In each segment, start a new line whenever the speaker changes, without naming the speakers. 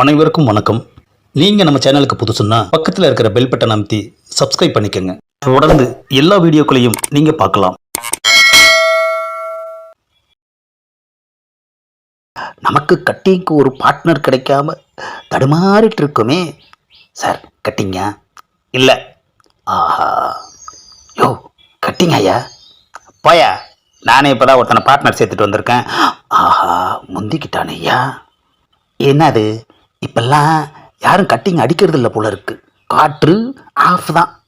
அனைவருக்கும் வணக்கம். நீங்கள் நம்ம சேனலுக்கு புதுசுன்னா பக்கத்தில் இருக்கிற பெல் பட்டன் அமைத்தி சப்ஸ்கிரைப் பண்ணிக்கோங்க. தொடர்ந்து எல்லா வீடியோக்களையும் நீங்கள் பார்க்கலாம். நமக்கு கட்டிங்க்கு ஒரு பார்ட்னர் கிடைக்காம தடுமாறிட்டு இருக்குமே. சார் கட்டிங்க இல்லை. ஆஹா. யோ கட்டிங்க ஐயா போயா. நானே இப்போ தான் ஒருத்தனை பார்ட்னர் சேர்த்துட்டு வந்திருக்கேன். ஆஹா முந்திக்கிட்டானே ஐயா. என்னது? இப்பெல்லாம் யாரும் கட்டிங் அடிக்கிறது இல்லை போல இருக்கு. காற்று ஆஃப் தான்.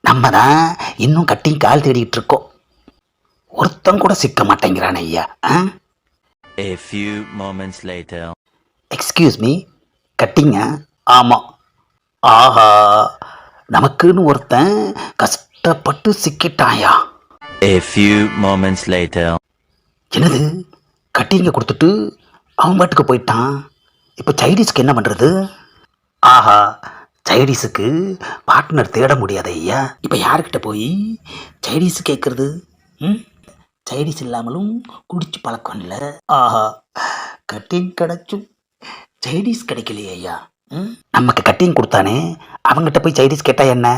நம்ம தான் இன்னும் கட்டிங் கால் தேடிட்டு இருக்கோம். ஒருத்தன் கூட சிக்க மாட்டேங்கிறானே ஐயா.
A few moments later.
Excuse me கட்டிங்க ஆமாம் ஆஹா. நமக்குன்னு ஒருத்தன் கஷ்டப்பட்டு சிக்கிட்டாயா?
A few moments later.
என்னது? கட்டிங்க கொடுத்துட்டு அவன் பாட்டுக்கு போயிட்டான்? இப்போ சைனீஸ்க்கு என்ன பண்ணுறது ஆஹா சைனீஸுக்கு பார்ட்னர் தேட முடியாது ஐயா. இப்போ யாருக்கிட்ட போய் சைனீஸ் கேட்குறது? ம்? சைனீஸ் இல்லாமலும் குடிச்சு பழக்கம் இல்லை ஆஹா கட்டிங் கிடைச்சும் சைனீஸ் கிடைக்கலையே ஐயா. ம்? நமக்கு கட்டிங் கொடுத்தானே அவங்ககிட்ட போய் சைனீஸ் கேட்டால் என்ன?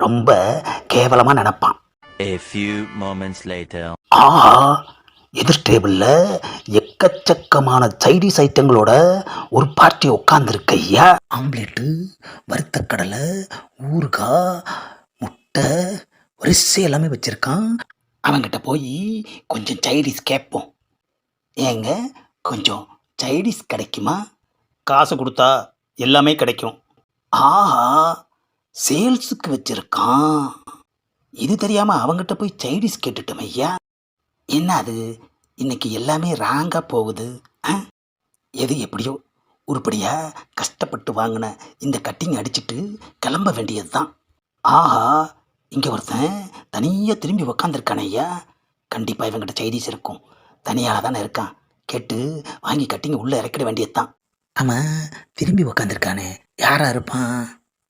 ரொம்ப கேவலமாக நினப்பான்.
A few moments later.
ஆஹா எதிர் டேபிளில் எக்கச்சக்கமான சைடிஸ் ஐட்டங்களோட ஒரு பார்ட்டி உட்காந்துருக்கு ஐயா. ஆம்லேட்டு வறுத்த கடலை ஊறுகாய் முட்டை வரிசை எல்லாமே வச்சுருக்கான். அவங்கிட்ட போய் கொஞ்சம் சைடிஸ் கேட்போம். ஏங்க கொஞ்சம் சைடிஸ் கிடைக்குமா? காசு கொடுத்தா எல்லாமே கிடைக்கும். ஆஹா சேல்ஸுக்கு வச்சுருக்கான். இது தெரியாமல் அவங்ககிட்ட போய் சைடிஸ் கேட்டுட்டோம் ஐயா. என்ன அது இன்னைக்கு எல்லாமே ராங்காக போகுது ஆ? எது எப்படியோ உருப்படியாக கஷ்டப்பட்டு வாங்கின இந்த கட்டிங் அடிச்சுட்டு கிளம்ப வேண்டியது தான் ஆஹா இங்கே ஒருத்தன் தனியாக திரும்பி உக்காந்துருக்கானே ஐயா. கண்டிப்பாக இவங்கிட்ட சைனீஸ் இருக்கும். தனியாக தானே இருக்கான். கேட்டு வாங்கி கட்டிங்க உள்ளே இறக்கிட வேண்டியது தான் அவன் திரும்பி உக்காந்துருக்கானே. யாரா இருப்பான்?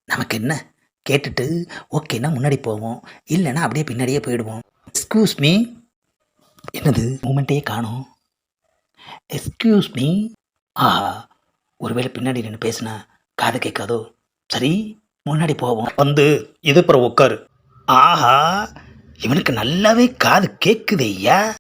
நமக்கு என்ன? கேட்டுட்டு ஓகேன்னா முன்னாடி போவோம். இல்லைன்னா அப்படியே பின்னாடியே போயிடுவோம். எக்ஸ்கூஸ் மீ என்னது மூமெண்ட்டையே காணும்? எஸ்கியூஸ் மீ ஆஹா ஒருவேளை பின்னாடி நின்று பேசுனா காது கேட்காதோ? சரி முன்னாடி போவோம். வந்து இது அப்புறம் உட்காரு. ஆஹா இவனுக்கு நல்லாவே காது கேட்குது ஐயா